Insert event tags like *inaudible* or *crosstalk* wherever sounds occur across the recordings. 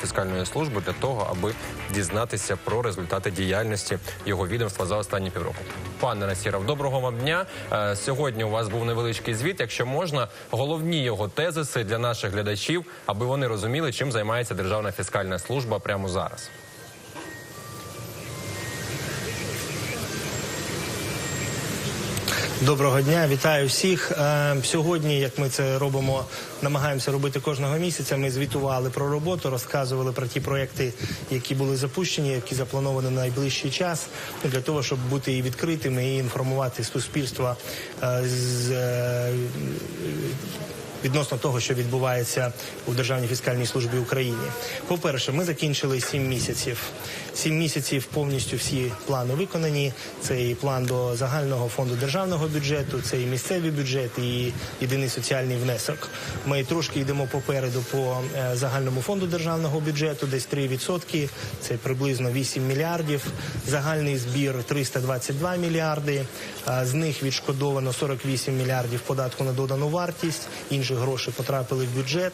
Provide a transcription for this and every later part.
фіскальної служби для того, аби дізнатися про результати діяльності його відомства за останні півроку. Пане Насіров, доброго вам дня. Е, Сьогодні у вас був невеличкий звіт. Якщо можна, головні його тезиси для наших глядачів, аби вони розуміли, чим займається Державна фіскальна служба прямо зараз. Доброго дня, вітаю всіх. Е, Сьогодні, як ми це робимо, намагаємося робити кожного місяця. Ми звітували про роботу, розказували про ті проекти, які були запущені, які заплановані на найближчий час, для того, щоб бути і відкритими і інформувати суспільство е, з. Е, Відносно того, що відбувається у Державній фіскальній службі України, по-перше, ми закінчили сім місяців. Сім місяців повністю всі плани виконані. Це і план до загального фонду державного бюджету, це і місцевий бюджет, і єдиний соціальний внесок. Ми трошки йдемо попереду по е, загальному фонду державного бюджету, десь 3%, це приблизно 8 мільярдів. Загальний збір 322 мільярди. З них відшкодовано 48 мільярдів податку на додану вартість. Інші гроші потрапили в бюджет.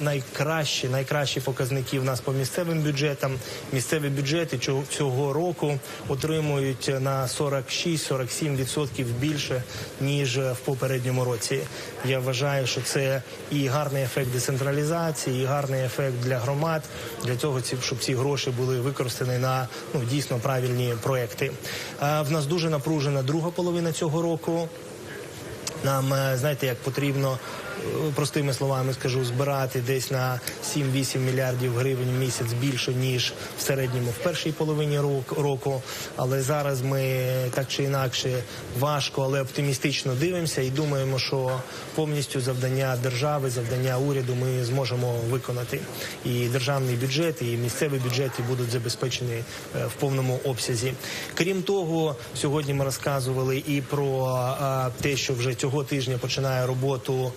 Найкращі, найкращі показники в нас по місцевим бюджетам. Місцеві бюджети цього- року отримують на 46-47% більше ніж в попередньому році. Я вважаю, що це і гарний ефект децентралізації, і гарний ефект для громад, для того, щоб ці гроші були використані на ну дійсно правильні проекти. В нас дуже напружена друга половина цього року. Нам е, знаєте, як потрібно простими словами скажу, збирати десь на 7-8 мільярдів гривень в місяць більше ніж в середньому в першій половині рок- року. Але зараз ми так чи інакше важко, але оптимістично дивимося і думаємо, що повністю завдання держави, завдання уряду ми зможемо виконати. І державний бюджет, і місцеві бюджети будуть забезпечені е, в повному обсязі. Крім того, сьогодні ми розказували і про е, те, що вже цього тижня починає роботу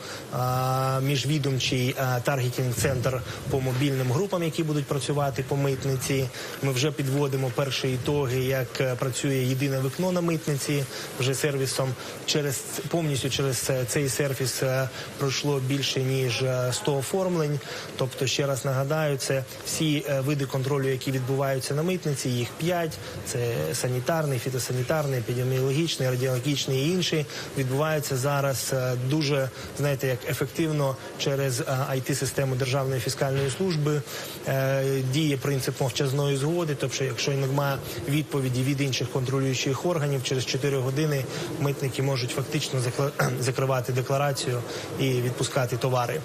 міжвідомчий е, таргетінг-центр по мобільним групам, які будуть працювати по митниці. Ми вже підводимо перші ітоги, як е, працює єдине вікно на митниці. Вже сервісом через повністю через е, цей сервіс е, пройшло більше ніж е, 100 оформлень. Тобто, ще раз нагадаю, це всі види контролю, які відбуваються на митниці. Їх п'ять: це санітарний, фітосанітарний, епідеміологічний, радіологічний і інші відбуваються зараз дуже знаєте, як ефективно через it систему Державної фіскальної служби. Е, Діє принцип мовчазної згоди. Тобто, якщо немає відповіді від інших контролюючих органів, через 4 години митники можуть фактично *clears throat* закривати декларацію і відпускати товари.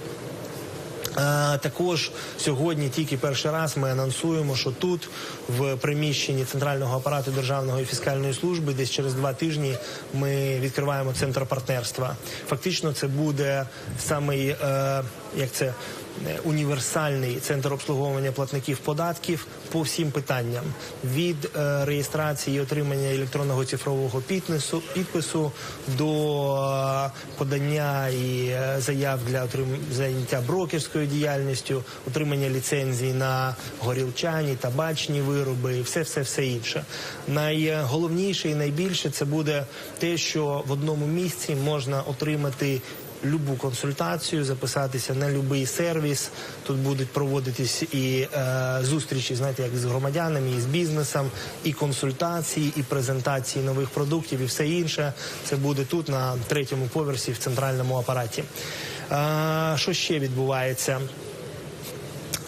Е, Також сьогодні тільки перший раз ми анонсуємо, що тут, в приміщенні центрального апарату державної фіскальної служби, десь через два тижні ми відкриваємо центр партнерства. Фактично, це буде самий е, як це. Е, Універсальний центр обслуговування платників податків по всім питанням від е, реєстрації і отримання електронного цифрового підпису, підпису до е, подання і заяв для заняття брокерською діяльністю, отримання ліцензій на горілчані, табачні вироби і все, все, все інше. Найголовніше і найбільше це буде те, що в одному місці можна отримати. Любу консультацію, записатися на будь-який сервіс. Тут будуть проводитись і е, зустрічі, знаєте, як з громадянами, і з бізнесом, і консультації, і презентації нових продуктів, і все інше. Це буде тут на третьому поверсі в центральному апараті. Е, що ще відбувається?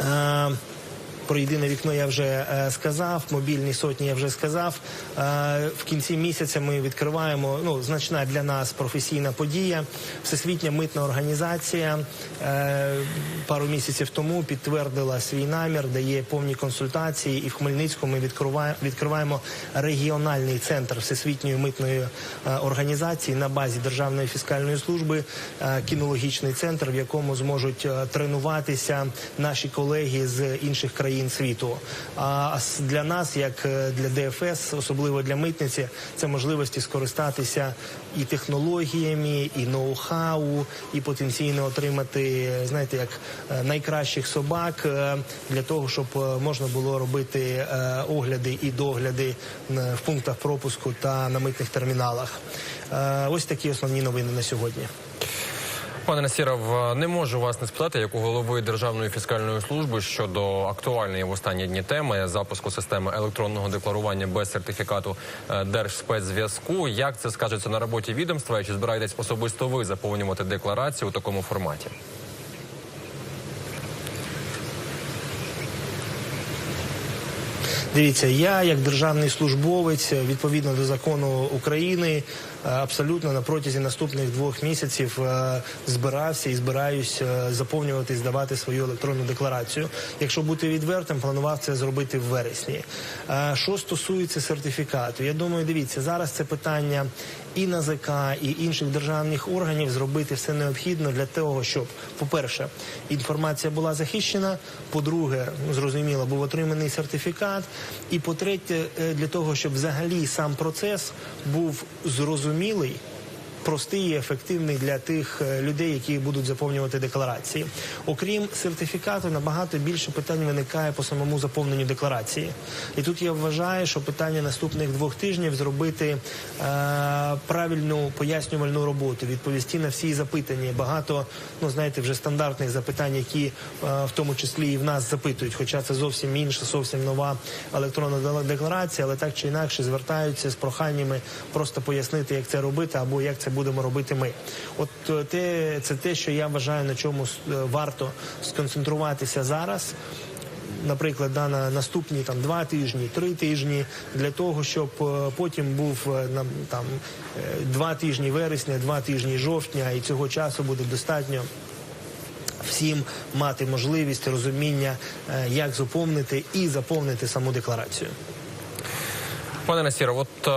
Е, про єдине вікно я вже е, сказав. Мобільні сотні я вже сказав. Е, в кінці місяця ми відкриваємо ну значна для нас професійна подія. Всесвітня митна організація е, пару місяців тому підтвердила свій намір, дає повні консультації. І в Хмельницькому ми відкриваємо, регіональний центр всесвітньої митної організації на базі Державної фіскальної служби, кінологічний центр, в якому зможуть тренуватися наші колеги з інших країн світу. А для нас, як е, для ДФС, особливо для митниці, це можливості скористатися і технологіями, і ноу-хау, і потенційно отримати, знаєте, як е, найкращих собак е, для того, щоб можна було робити огляди і догляди в пунктах пропуску та на митних терміналах. Ось такі основні новини на сьогодні. Пане Насіров, не можу вас не спитати, як у голови Державної фіскальної служби щодо актуальної в останні дні теми запуску системи електронного декларування без сертифікату е, Держспецзв'язку. Як це скажеться на роботі відомства? Чи збираєтесь особисто ви заповнювати декларацію у такому форматі? Дивіться, я як державний службовець відповідно до закону України абсолютно на протязі наступних двох місяців е, збирався і збираюсь е, заповнювати здавати свою електронну декларацію. Якщо бути відвертим, планував це зробити в вересні. Е, Що стосується сертифікату, я думаю, дивіться, зараз це питання і НАЗК, і інших державних органів зробити все необхідне для того, щоб, по-перше, інформація була захищена, по-друге, ну, зрозуміло, був отриманий сертифікат, і по-третє, е, для того, щоб взагалі сам процес був зрозумілий. Mealy. Простий і ефективний для тих е, людей, які будуть заповнювати декларації. Окрім сертифікату, набагато більше питань виникає по самому заповненню декларації. І тут я вважаю, що питання наступних двох тижнів зробити е, правильну пояснювальну роботу, відповісти на всі запитання. Багато, ну знаєте, вже стандартних запитань, які е, в тому числі і в нас запитують, хоча це зовсім інша, зовсім нова електронна декларація, але так чи інакше звертаються з проханнями просто пояснити, як це робити, або як це будемо робити ми. От е, те, це те, що я вважаю, на чому е, варто сконцентруватися зараз. Наприклад, да, на наступні там два тижні, три тижні для того, щоб е, потім був нам там два тижні вересня, два тижні жовтня, і цього часу буде достатньо всім мати можливість розуміння, як заповнити і заповнити саму декларацію. Пане Насіров, от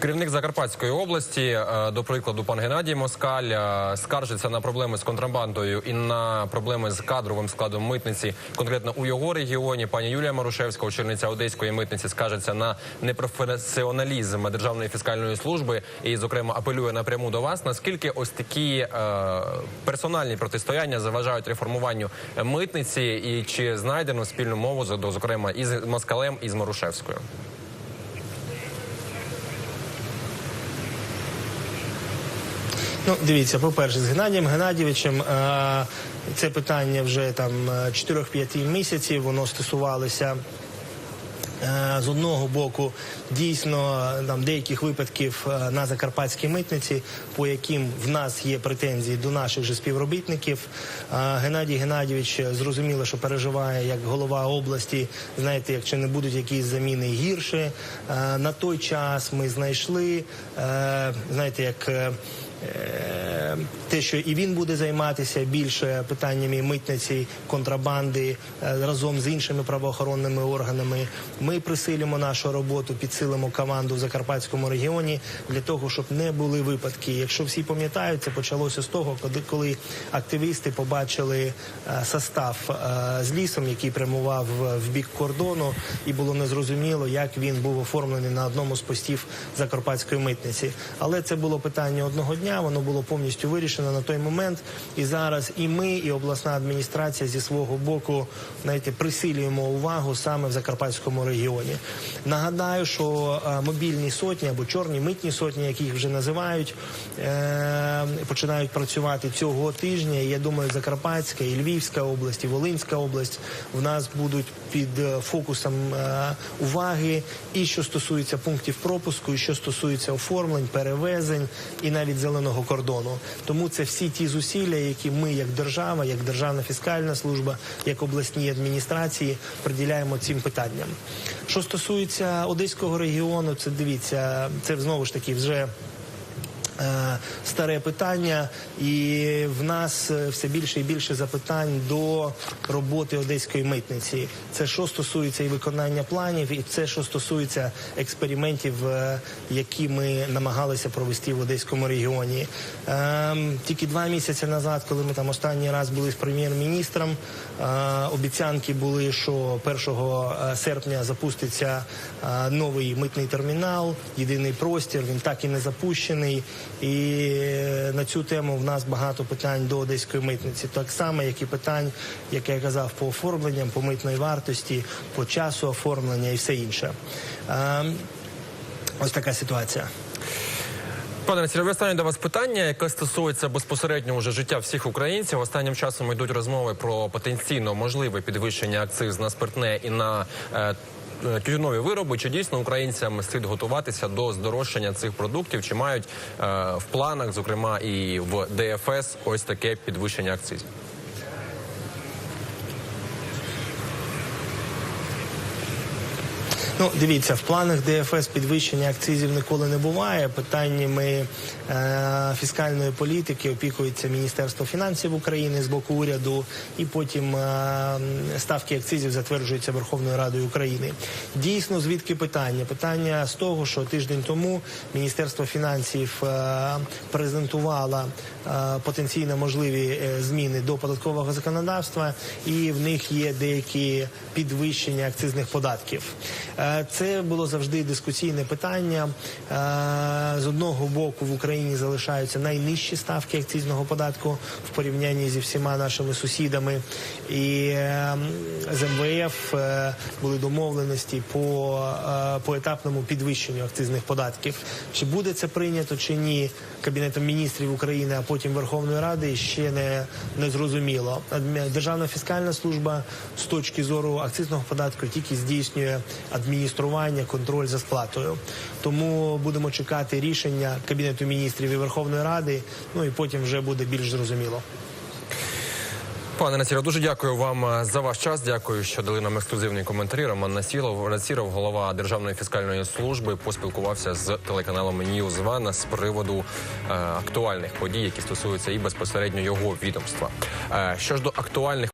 керівник Закарпатської області, е, до прикладу, пан Геннадій Москаль е, скаржиться на проблеми з контрабандою і на проблеми з кадровим складом митниці, конкретно у його регіоні. Пані Юлія Марушевська, очільниця Одеської митниці, скаржиться на непрофесіоналізм Державної фіскальної служби і, зокрема, апелює напряму до вас. Наскільки ось такі е, персональні протистояння заважають реформуванню митниці, і чи знайдено спільну мову зокрема із Москалем і з Марушевською? Ну, дивіться, по-перше, з Геннадієм Геннадійовичем е, це питання вже там е, 4-5 місяців. Воно стосувалося. е, З одного боку, дійсно е, там деяких випадків е, на закарпатській митниці, по яким в нас є претензії до наших же співробітників. Е, Геннадій Геннадійович е, зрозуміло, що переживає як голова області. Знаєте, якщо не будуть якісь заміни гірше. Е, На той час ми знайшли, е, знаєте, як. Е, те, що і він буде займатися більше питаннями митниці, контрабанди е, разом з іншими правоохоронними органами. Ми присилимо нашу роботу, підсилимо команду в Закарпатському регіоні для того, щоб не були випадки. Якщо всі пам'ятають, це почалося з того, коли, активісти побачили е, состав з лісом, який прямував в бік кордону, і було незрозуміло, як він був оформлений на одному з постів Закарпатської митниці. Але це було питання одного дня, воно було повністю вирішено на той момент. І зараз і ми, і обласна адміністрація зі свого боку знаєте, присилюємо увагу саме в Закарпатському регіоні. Нагадаю, що е, мобільні сотні або чорні митні сотні, як їх вже називають, е, починають працювати цього тижня. Я думаю, Закарпатська і Львівська область, і Волинська область в нас будуть під е, фокусом уваги. І що стосується пунктів пропуску, і що стосується оформлень, перевезень і навіть зеленого кордону. Тому це всі ті зусилля, які ми, як держава, як державна фіскальна служба, як обласні адміністрації, приділяємо цим питанням. Що стосується одеського регіону, це дивіться, це знову ж таки вже. Е, Старе питання, і в нас е, все більше і більше запитань до роботи одеської митниці. Це що стосується і виконання планів, і це що стосується експериментів, е, які ми намагалися провести в одеському регіоні. Ем, Тільки два місяці назад, коли ми там останній раз були з прем'єр-міністром, обіцянки були, що 1 серпня запуститься новий митний термінал, єдиний простір. Він так і не запущений. І е, на цю тему в нас багато питань до одеської митниці. Так само, як і питань, як я казав, по оформленням, по митної вартості, по часу оформлення і все інше. Ось така ситуація. Пане Насірове, останнє до вас питання, яке стосується безпосередньо уже життя всіх українців. Останнім часом йдуть розмови про потенційно можливе підвищення акциз на спиртне і на е, тютюнові вироби. Чи дійсно українцям слід готуватися до здорожчання цих продуктів? Чи мають е, в планах, зокрема і в ДФС, ось таке підвищення акцизів? Ну, дивіться, в планах ДФС підвищення акцизів ніколи не буває. Питаннями е, фіскальної політики опікується Міністерство фінансів України з боку уряду, і потім е, ставки акцизів затверджуються Верховною Радою України. Дійсно, звідки питання? Питання з того, що тиждень тому Міністерство фінансів е, презентувало е, потенційно можливі е, зміни до податкового законодавства, і в них є деякі підвищення акцизних податків. Е, Це було завжди дискусійне питання. Е, З одного боку в Україні залишаються найнижчі ставки акцизного податку в порівнянні зі всіма нашими сусідами. І е, з МВФ е, були домовленості по е, поетапному підвищенню акцизних податків. Чи буде це прийнято чи ні Кабінетом міністрів України, а потім Верховної Ради ще не, не зрозуміло. Державна фіскальна служба з точки зору акцизного податку тільки здійснює адміністрування, контроль за сплатою. Тому будемо чекати рішення Кабінету міністрів і Верховної Ради. Ну і потім вже буде більш зрозуміло. Пане Насіро, дуже дякую вам е, за ваш час. Дякую, що дали нам ексклюзивні коментарі. Роман Насіров, Насіров, голова Державної фіскальної служби, поспілкувався з телеканалом Ньюзвана з приводу е, актуальних подій, які стосуються і безпосередньо його відомства. Е, що ж до актуальних